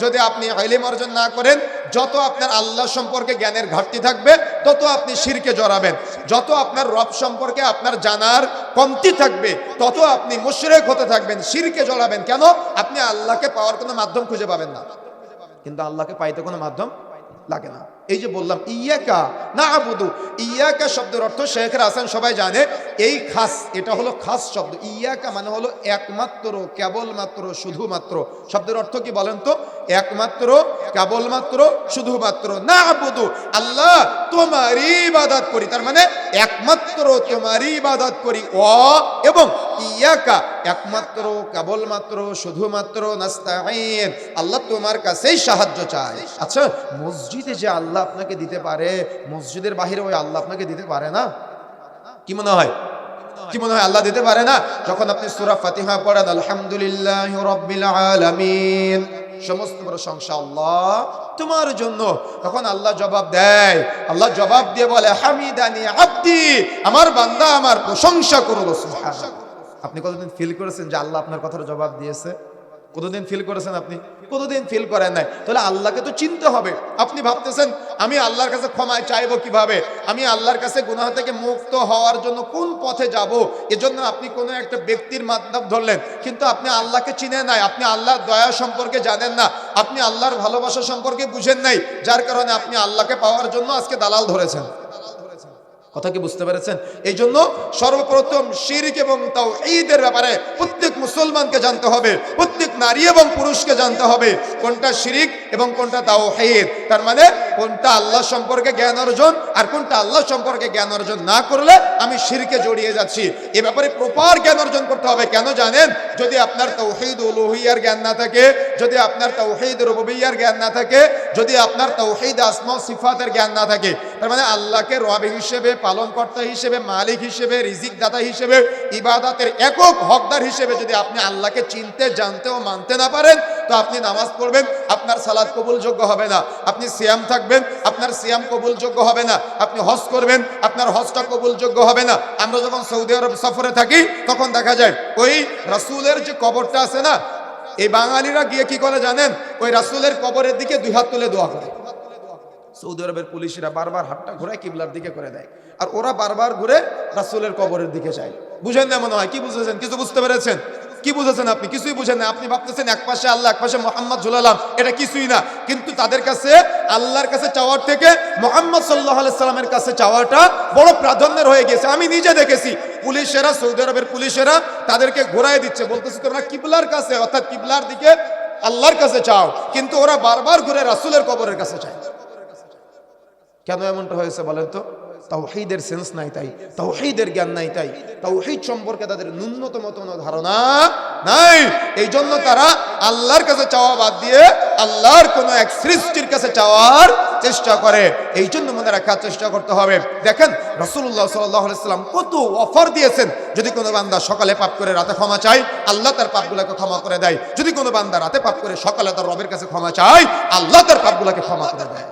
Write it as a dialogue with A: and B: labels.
A: যদি আপনি আইলিম অর্জন না করেন, যত আপনার আল্লাহ সম্পর্কে জ্ঞানের ঘাটতি থাকবে, তত আপনি শিরকে জড়াবেন। যত আপনার রব সম্পর্কে আপনার জানার কমতি থাকবে, তত আপনি মুশরেক হতে থাকবেন, শিরকে জড়াবেন। কেন? আপনি আল্লাহকে পাওয়ার কোনো মাধ্যম খুঁজে পাবেন না। কিন্তু আল্লাহকে পাইতে কোনো মাধ্যম লাগে না। এই যে বললাম ইয়াকা না আবুদু ইয়াকা শব্দের অর্থ শেখের হাসান সবাই জানে। এই খাস, এটা হলো খাস শব্দ। ইয়াকা মানে হলো একমাত্র, কেবলমাত্র, শুধুমাত্র। শব্দের অর্থ কি বলেন তো? একমাত্র, কেবলমাত্র, শুধুমাত্র। না আবুদু আল্লাহ তোমারই ইবাদত করি। তার মানে একমাত্র তোমারই ইবাদত করি। অ এবং ইয়াকা একমাত্র, কেবলমাত্র, শুধুমাত্র নাস্তাইন আল্লাহ তোমার কাছেই সাহায্য চায়। আচ্ছা মসজিদে যে আল্লাহ আপনাকে দিতে পারে। মসজিদের বাহিরে ওই আল্লাহ আপনাকে দিতে পারে না। কি মনে হয়? কি মনে হয়? আল্লাহ দিতে পারে না? যখন আপনি সূরা ফাতিহা পড়েন, আলহামদুলিল্লাহ রব্বিল আলামিন। সমস্ত প্রশংসা আল্লাহ তোমার জন্য। তখন আল্লাহ জবাব দেয়। আল্লাহ জবাব দিয়ে বলে, হামিদানি আব্দি, আমার বান্দা আমার প্রশংসা করল আপনি কতদিন ফিল করেছেন যে আল্লাহ আপনার কথার জবাব দিয়েছে? কতদিন ফিল করেছেন আপনি? কতদিন ফিল করেন নাই? তাহলে আল্লাহকে তো চিনতে হবে। আপনি ভাবতেছেন, আমি আল্লাহর কাছে ক্ষমায় চাইব কীভাবে? আমি আল্লাহর কাছে গুনাহ থেকে মুক্ত হওয়ার জন্য কোন পথে যাব? এজন্য আপনি কোনো একটা ব্যক্তির মাধ্যম ধরলেন, কিন্তু আপনি আল্লাহকে চিনে নাই। আপনি আল্লাহর দয়া সম্পর্কে জানেন না। আপনি আল্লাহর ভালোবাসা সম্পর্কে বুঝেন নাই, যার কারণে আপনি আল্লাহকে পাওয়ার জন্য আজকে দালাল ধরেছেন। কথা কি বুঝতে পেরেছেন? এই জন্য সর্বপ্রথম শিরিক এবং তাও ঈদের ব্যাপারে প্রত্যেক মুসলমানকে জানতে হবে। নারী এবং পুরুষকে জানতে হবে, কোনটা শিরিক এবং কোনটা তাও ঈদ তার মানে কোনটা আল্লাহ সম্পর্কে জ্ঞান অর্জন আর কোনটা আল্লাহ সম্পর্কে জ্ঞান অর্জন না করলে আমি শিরকে জড়িয়ে যাচ্ছি। এ ব্যাপারে প্রপার জ্ঞান অর্জন করতে হবে। কেন জানেন? যদি আপনার তৌহিদ উলুহিয়ার জ্ঞান না থাকে, যদি আপনার তৌহিদ রুবুবিয়ার জ্ঞান না থাকে, যদি আপনার তৌহিদ আসমা সিফাতের জ্ঞান না থাকে, তার মানে আল্লাহকে রব হিসেবে, পালনকর্তা হিসেবে, মালিক হিসেবে রিজিক দাতা হিসেবে, ইবাদাতের একক হকদার হিসেবে যদি আপনি আল্লাহকে চিনতে জানতে ও মানতে না পারেন, তো আপনি নামাজ পড়বেন, আপনার সালাদ কবুলযোগ্য হবে না। আপনি সিয়াম থাকবেন, আপনার সিয়াম কবুলযোগ্য হবে না। আপনি হজ করবেন, আপনার হজটা কবুলযোগ্য হবে না। আমরা যখন সৌদি আরব সফরে থাকি, তখন দেখা যায়, ওই রাসূলের যে কবরটা আছে না, এই বাঙালিরা গিয়ে কি করে জানেন? ওই রাসূলের কবরের দিকে দুই হাত তুলে দোয়া করে। সৌদি আরবের পুলিশরা বারবার হাতটা ঘুরে কিবলার দিকে করে দেয়। আর ওরা বারবার ঘুরে রাসূলের কবরের দিকে যায়। বুঝেন না মনে হয়? কি বুঝেছেন? কিছু বুঝতে পেরেছেন? কি বুঝেছেন আপনি? কিছুই বুঝেন না। আপনি ভাবতেছেন এক পাশে আল্লাহ, এক পাশে মোহাম্মদ ঝুলালাম এটা কিছুই না। কিন্তু তাদের কাছে, আল্লাহর কাছে চাওয়ার থেকে মোহাম্মদ সাল্লাহ সাল্লামের কাছে চাওয়াটা বড় প্রাধান্যের হয়ে গেছে। আমি নিজে দেখেছি। পুলিশেরা, সৌদি আরবের পুলিশেরা তাদেরকে ঘোরায় দিচ্ছে। বলতেছে, তোমরা কিবলার কাছে, অর্থাৎ কিবলার দিকে আল্লাহর কাছে চাও। কিন্তু ওরা বারবার ঘুরে রাসূলের কবরের কাছে চায় কেন এমনটা হয়েছে বলেন তো? তাওহীদের সেন্স নাই তাই, তাওহীদের জ্ঞান নাই তাই, তাওহীদ সম্পর্কে তাদের ন্যূনতম কোনো ধারণা নাই। এই জন্য তারা আল্লাহর কাছে চাওয়া বাদ দিয়ে আল্লাহর কোন এক সৃষ্টির কাছে চাওয়ার চেষ্টা করে। এই জন্য মনে রাখার চেষ্টা করতে হবে। দেখেন রসুল্লাহ সাল্লাম কত অফার দিয়েছেন। যদি কোনো বান্দা সকালে পাপ করে রাতে ক্ষমা চায়, আল্লাহ তার পাপগুলোকে ক্ষমা করে দেয়। যদি কোনো বান্দা রাতে পাপ করে সকালে তার রবের কাছে ক্ষমা চায়, আল্লাহ তার পাপগুলোকে ক্ষমা করে দেয়।